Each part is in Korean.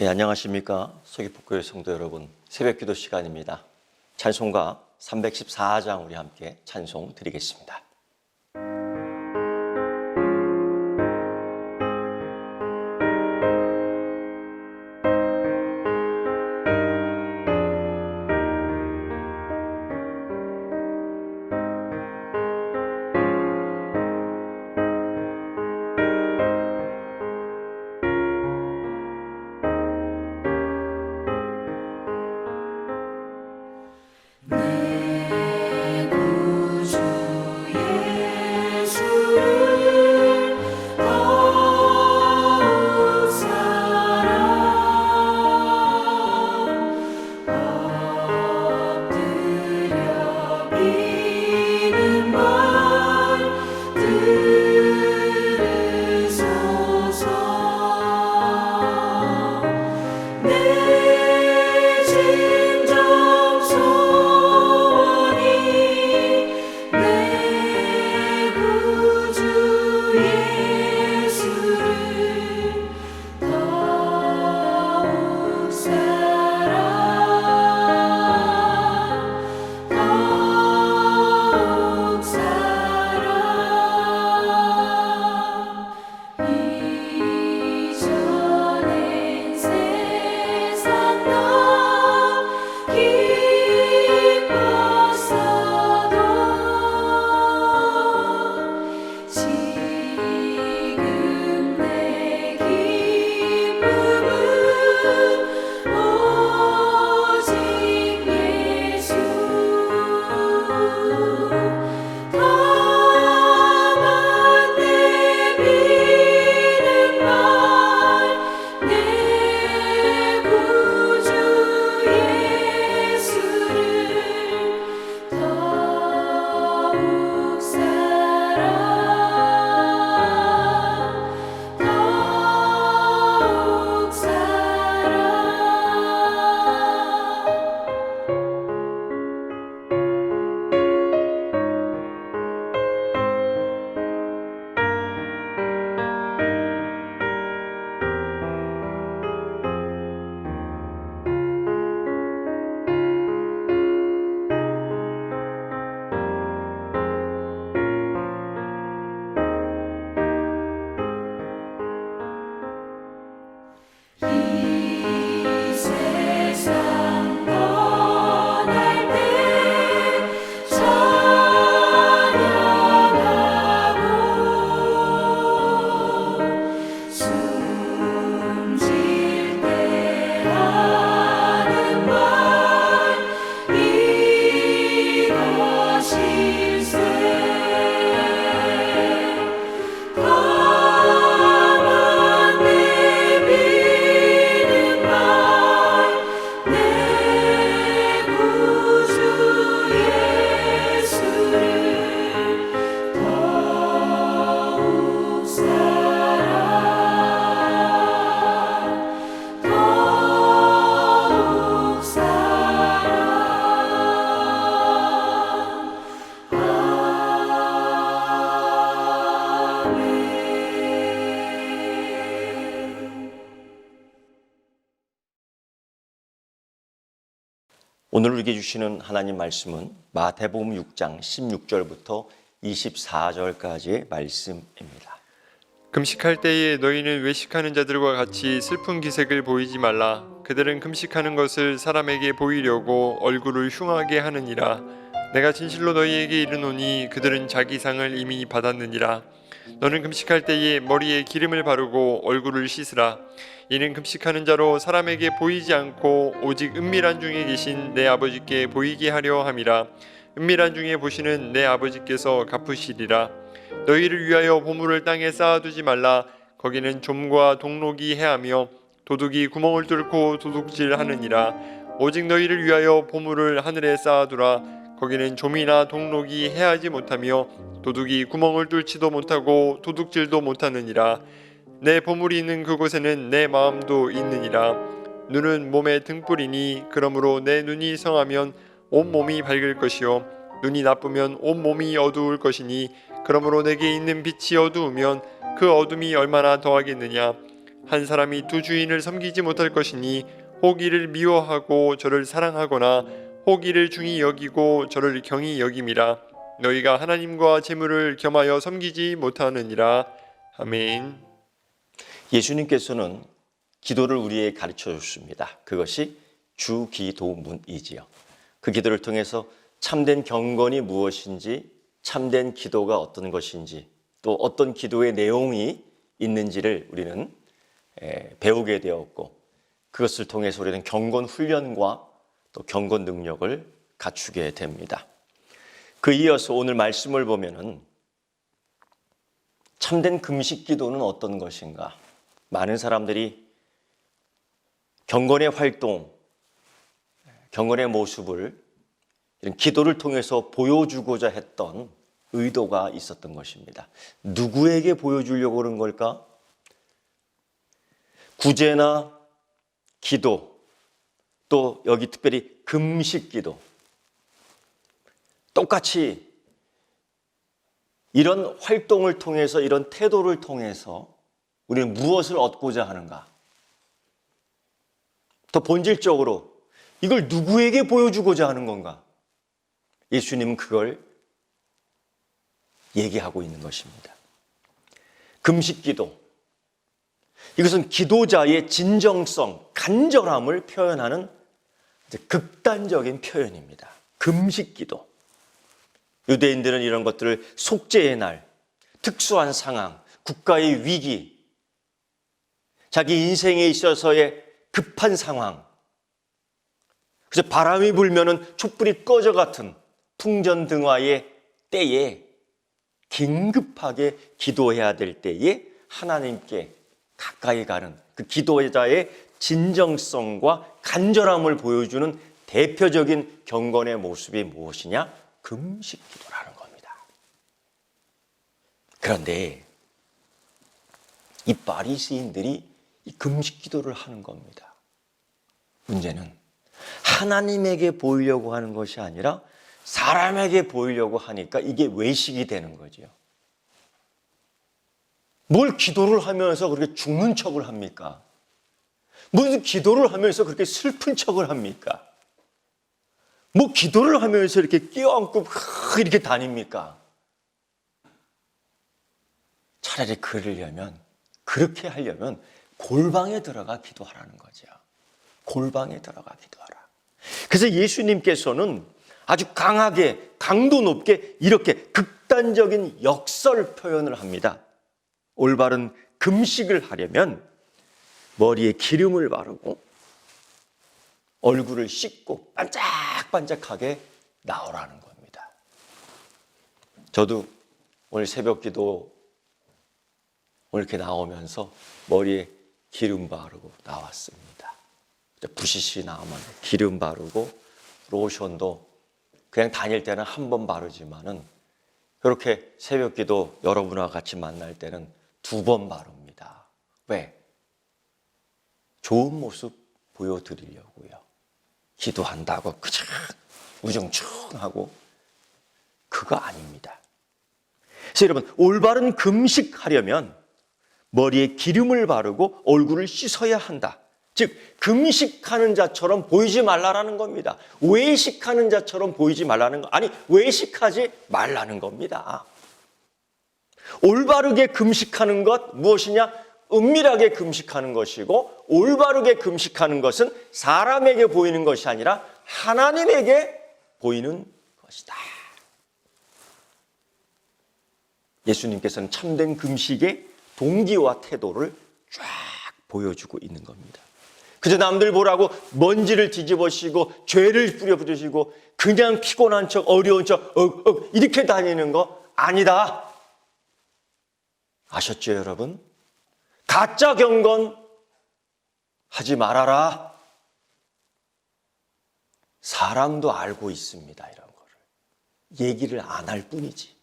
예, 안녕하십니까. 서귀포교회 성도 여러분. 새벽 기도 시간입니다. 찬송가 314장 우리 함께 찬송 드리겠습니다. 오늘 우리에게 주시는 하나님 말씀은 마태복음 6장 16절부터 24절까지의 말씀입니다. 금식할 때에 너희는 외식하는 자들과 같이 슬픈 기색을 보이지 말라. 그들은 금식하는 것을 사람에게 보이려고 얼굴을 흉하게 하느니라. 내가 진실로 너희에게 이르노니 그들은 자기 상을 이미 받았느니라. 너는 금식할 때에 머리에 기름을 바르고 얼굴을 씻으라. 이는 금식하는 자로 사람에게 보이지 않고 오직 은밀한 중에 계신 내 아버지께 보이게 하려 함이라. 은밀한 중에 보시는 내 아버지께서 갚으시리라. 너희를 위하여 보물을 땅에 쌓아두지 말라. 거기는 좀과 동록이 해하며 도둑이 구멍을 뚫고 도둑질하느니라. 오직 너희를 위하여 보물을 하늘에 쌓아두라. 거기는 좀이나 동록이 해하지 못하며 도둑이 구멍을 뚫지도 못하고 도둑질도 못하느니라. 내 보물이 있는 그곳에는 내 마음도 있느니라. 눈은 몸의 등불이니 그러므로 내 눈이 성하면 온 몸이 밝을 것이요 눈이 나쁘면 온 몸이 어두울 것이니 그러므로 내게 있는 빛이 어두우면 그 어둠이 얼마나 더하겠느냐 한 사람이 두 주인을 섬기지 못할 것이니 혹 이를 미워하고 저를 사랑하거나 혹 이를 중히 여기고 저를 경히 여김이라 너희가 하나님과 재물을 겸하여 섬기지 못하느니라 아멘. 예수님께서는 기도를 우리에게 가르쳐 줬습니다. 그것이 주기도문이지요. 그 기도를 통해서 참된 경건이 무엇인지, 참된 기도가 어떤 것인지, 또 어떤 기도의 내용이 있는지를 우리는 에, 배우게 되었고, 그것을 통해서 우리는 경건 훈련과 또 경건 능력을 갖추게 됩니다. 그 이어서 오늘 말씀을 보면은 참된 금식 기도는 어떤 것인가? 많은 사람들이 경건의 활동, 경건의 모습을 이런 기도를 통해서 보여주고자 했던 의도가 있었던 것입니다. 누구에게 보여주려고 그런 걸까? 구제나 기도, 또 여기 특별히 금식 기도. 똑같이 이런 활동을 통해서 이런 태도를 통해서 우리는 무엇을 얻고자 하는가? 더 본질적으로 이걸 누구에게 보여주고자 하는 건가? 예수님은 그걸 얘기하고 있는 것입니다. 금식 기도. 이것은 기도자의 진정성, 간절함을 표현하는 극단적인 표현입니다. 금식 기도. 유대인들은 이런 것들을 속죄의 날, 특수한 상황, 국가의 위기, 자기 인생에 있어서의 급한 상황, 그래서 바람이 불면은 촛불이 꺼져 같은 풍전등화의 때에 긴급하게 기도해야 될 때에 하나님께 가까이 가는 그 기도자의 진정성과 간절함을 보여주는 대표적인 경건의 모습이 무엇이냐? 금식 기도라는 겁니다. 그런데 이 바리새인들이 이 금식 기도를 하는 겁니다. 문제는 하나님에게 보이려고 하는 것이 아니라 사람에게 보이려고 하니까 이게 외식이 되는 거죠. 뭘 기도를 하면서 그렇게 죽는 척을 합니까? 무슨 기도를 하면서 그렇게 슬픈 척을 합니까? 뭐 기도를 하면서 이렇게 끼어안고 이렇게 다닙니까? 차라리 그러려면 그렇게 하려면 골방에 들어가 기도하라는 거죠. 골방에 들어가 기도하라. 그래서 예수님께서는 아주 강하게 강도 높게 이렇게 극단적인 역설 표현을 합니다. 올바른 금식을 하려면 머리에 기름을 바르고 얼굴을 씻고 반짝반짝하게 나오라는 겁니다. 저도 오늘 새벽 기도 이렇게 나오면서 머리에 기름 바르고 나왔습니다. 부시시 나오면 기름 바르고 로션도 그냥 다닐 때는 한 번 바르지만은 이렇게 새벽 기도 여러분과 같이 만날 때는 두 번 바릅니다. 왜? 좋은 모습 보여드리려고요. 기도한다고 그냥 우중충하고 그거 아닙니다. 그래서 여러분 올바른 금식하려면 머리에 기름을 바르고 얼굴을 씻어야 한다. 즉 금식하는 자처럼 보이지 말라라는 겁니다. 외식하는 자처럼 보이지 말라는 거 아니 외식하지 말라는 겁니다. 올바르게 금식하는 것 무엇이냐? 은밀하게 금식하는 것이고 올바르게 금식하는 것은 사람에게 보이는 것이 아니라 하나님에게 보이는 것이다. 예수님께서는 참된 금식의 동기와 태도를 쫙 보여주고 있는 겁니다. 그저 남들 보라고 먼지를 뒤집어쓰고 죄를 뿌려부으시고 그냥 피곤한 척 어려운 척 억, 억, 이렇게 다니는 거 아니다. 아셨죠 여러분? 가짜 경건 하지 말아라. 사람도 알고 있습니다 이런 거를 얘기를 안 할 뿐이지.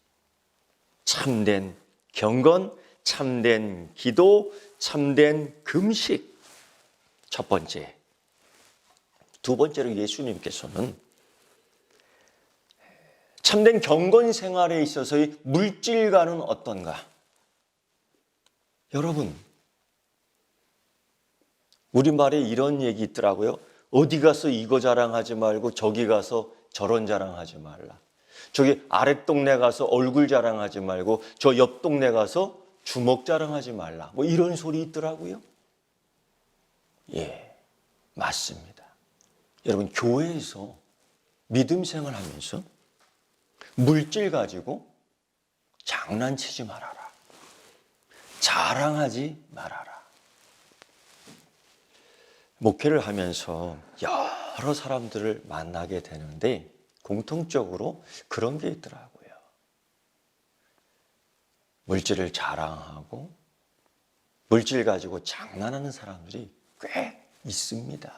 참된 경건, 참된 기도, 참된 금식. 첫 번째, 두 번째로 예수님께서는 참된 경건 생활에 있어서의 물질과는 어떤가? 여러분, 우리말에 이런 얘기 있더라고요. 어디 가서 이거 자랑하지 말고 저기 가서 저런 자랑하지 말라. 저기 아랫 동네 가서 얼굴 자랑하지 말고 저 옆 동네 가서 주먹 자랑하지 말라. 뭐 이런 소리 있더라고요. 예, 맞습니다. 여러분, 교회에서 믿음 생활하면서 물질 가지고 장난치지 말아라. 자랑하지 말아라. 목회를 하면서 여러 사람들을 만나게 되는데 공통적으로 그런 게 있더라고요. 물질을 자랑하고 물질 가지고 장난하는 사람들이 꽤 있습니다.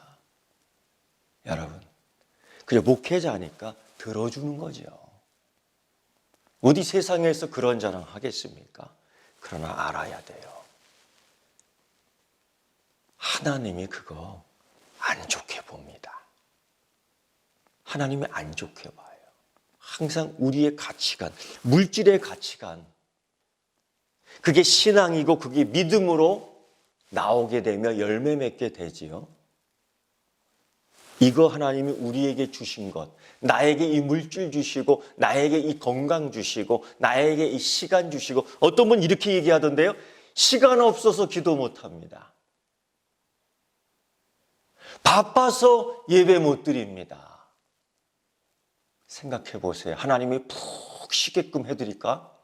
여러분, 그냥 목회자니까 들어주는 거죠. 어디 세상에서 그런 자랑 하겠습니까? 그러나 알아야 돼요. 하나님이 그거 안 좋게 봅니다. 하나님이 안 좋게 봐요. 항상 우리의 가치관, 물질의 가치관, 그게 신앙이고 그게 믿음으로 나오게 되며 열매 맺게 되지요. 이거 하나님이 우리에게 주신 것, 나에게 이 물질 주시고, 나에게 이 건강 주시고, 나에게 이 시간 주시고, 어떤 분 이렇게 얘기하던데요. 시간 없어서 기도 못 합니다. 바빠서 예배 못 드립니다. 생각해 보세요. 하나님이 푹 쉬게끔 해드릴까?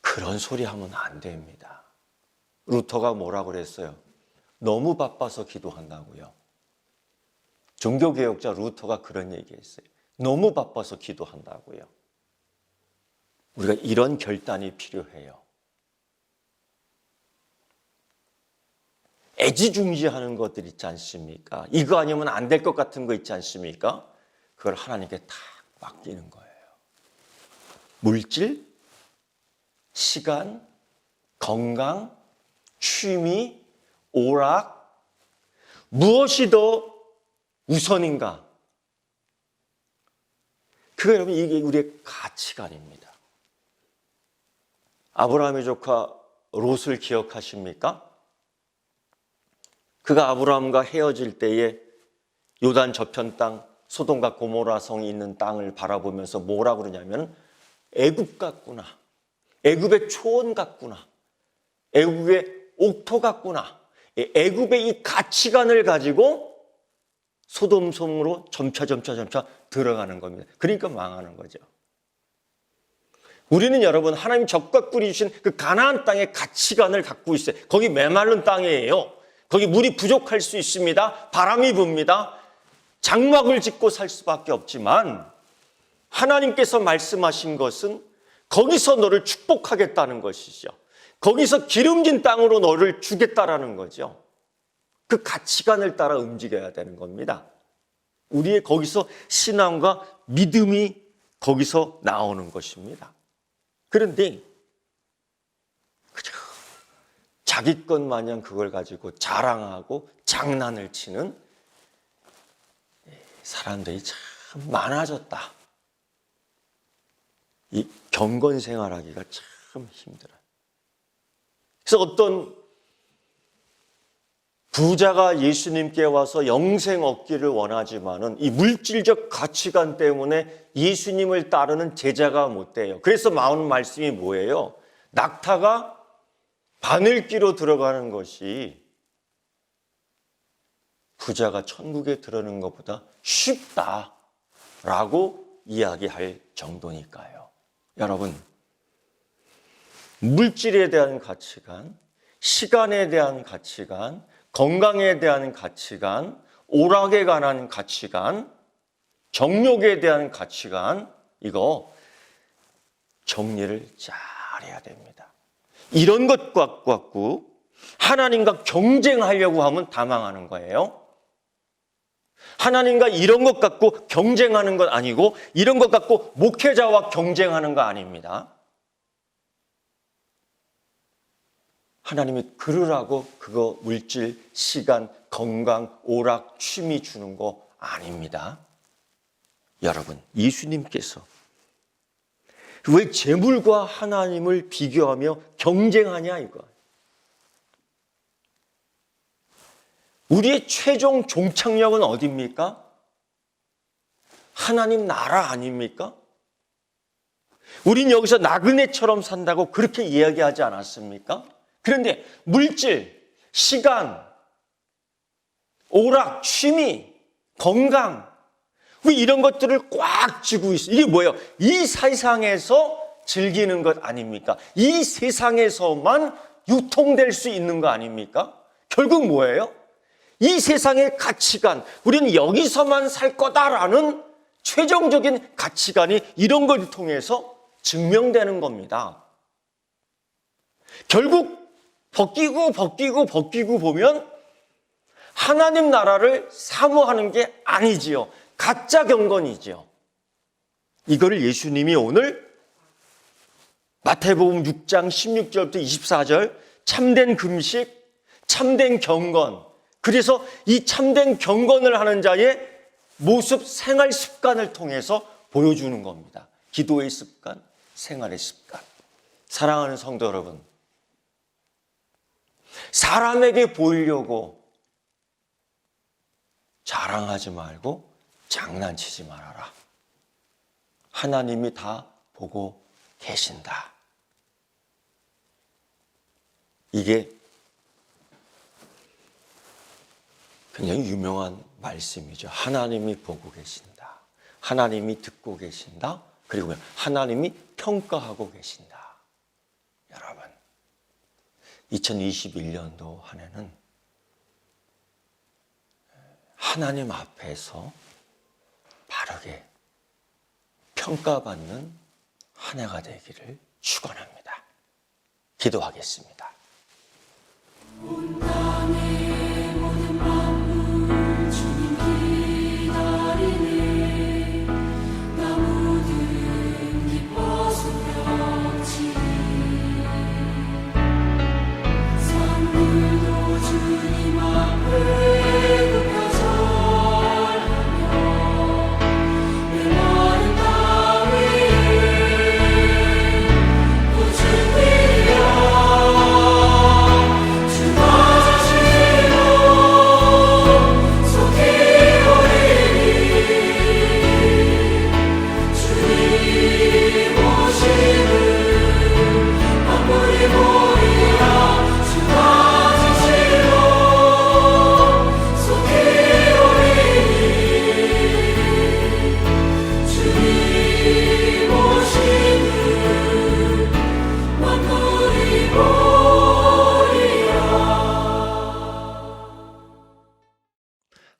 그런 소리 하면 안 됩니다. 루터가 뭐라 그랬어요? 너무 바빠서 기도한다고요. 종교개혁자 루터가 그런 얘기했어요. 너무 바빠서 기도한다고요. 우리가 이런 결단이 필요해요. 애지중지하는 것들 있지 않습니까? 이거 아니면 안 될 것 같은 거 있지 않습니까? 그걸 하나님께 다 맡기는 거예요. 물질, 시간, 건강, 취미, 오락, 무엇이 더 우선인가? 그거 여러분, 이게 우리의 가치관입니다. 아브라함의 조카 롯을 기억하십니까? 그가 아브라함과 헤어질 때에 요단 저편 땅 소돔과 고모라 성이 있는 땅을 바라보면서 뭐라 그러냐면 애굽 같구나. 애굽의 초원 같구나. 애굽의 옥토 같구나. 이 애굽의 이 가치관을 가지고 소돔 성으로 점차 점차 점차 들어가는 겁니다. 그러니까 망하는 거죠. 우리는 여러분 하나님 적과 꿀이 주신 그 가나안 땅의 가치관을 갖고 있어요. 거기 메마른 땅이에요. 거기 물이 부족할 수 있습니다. 바람이 붑니다. 장막을 짓고 살 수밖에 없지만 하나님께서 말씀하신 것은 거기서 너를 축복하겠다는 것이죠. 거기서 기름진 땅으로 너를 주겠다라는 거죠. 그 가치관을 따라 움직여야 되는 겁니다. 우리의 거기서 신앙과 믿음이 거기서 나오는 것입니다. 그런데 그저 자기 것 마냥 그걸 가지고 자랑하고 장난을 치는 사람들이 참 많아졌다. 이 경건 생활하기가 참 힘들어요. 그래서 어떤 부자가 예수님께 와서 영생 얻기를 원하지만은 이 물질적 가치관 때문에 예수님을 따르는 제자가 못 돼요. 그래서 마음 말씀이 뭐예요? 낙타가 바늘기로 들어가는 것이 부자가 천국에 들어가는 것보다 쉽다라고 이야기할 정도니까요. 여러분, 물질에 대한 가치관, 시간에 대한 가치관, 건강에 대한 가치관, 오락에 관한 가치관, 정욕에 대한 가치관, 이거 정리를 잘 해야 됩니다. 이런 것 갖고 하나님과 경쟁하려고 하면 다 망하는 거예요. 하나님과 이런 것 갖고 경쟁하는 것 아니고 이런 것 갖고 목회자와 경쟁하는 거 아닙니다. 하나님이 그러라고 그거 물질, 시간, 건강, 오락, 취미 주는 거 아닙니다. 여러분, 예수님께서 왜 재물과 하나님을 비교하며 경쟁하냐 이거. 우리의 최종 종착역은 어디입니까? 하나님 나라 아닙니까? 우린 여기서 나그네처럼 산다고 그렇게 이야기하지 않았습니까? 그런데 물질, 시간, 오락, 취미, 건강, 왜 이런 것들을 꽉 쥐고 있어? 이게 뭐예요? 이 세상에서 즐기는 것 아닙니까? 이 세상에서만 유통될 수 있는 거 아닙니까? 결국 뭐예요? 이 세상의 가치관, 우리는 여기서만 살 거다라는 최종적인 가치관이 이런 걸 통해서 증명되는 겁니다. 결국 벗기고 벗기고 벗기고 보면 하나님 나라를 사모하는 게 아니지요. 가짜 경건이지요. 이거를 예수님이 오늘 마태복음 6장 16절부터 24절 참된 금식, 참된 경건. 그래서 이 참된 경건을 하는 자의 모습, 생활 습관을 통해서 보여주는 겁니다. 기도의 습관, 생활의 습관. 사랑하는 성도 여러분. 사람에게 보이려고 자랑하지 말고 장난치지 말아라. 하나님이 다 보고 계신다. 이게 굉장히 유명한 말씀이죠. 하나님이 보고 계신다. 하나님이 듣고 계신다. 그리고 하나님이 평가하고 계신다. 여러분, 2021년도 한 해는 하나님 앞에서 바르게 평가받는 한 해가 되기를 축원합니다. 기도하겠습니다.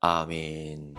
아멘.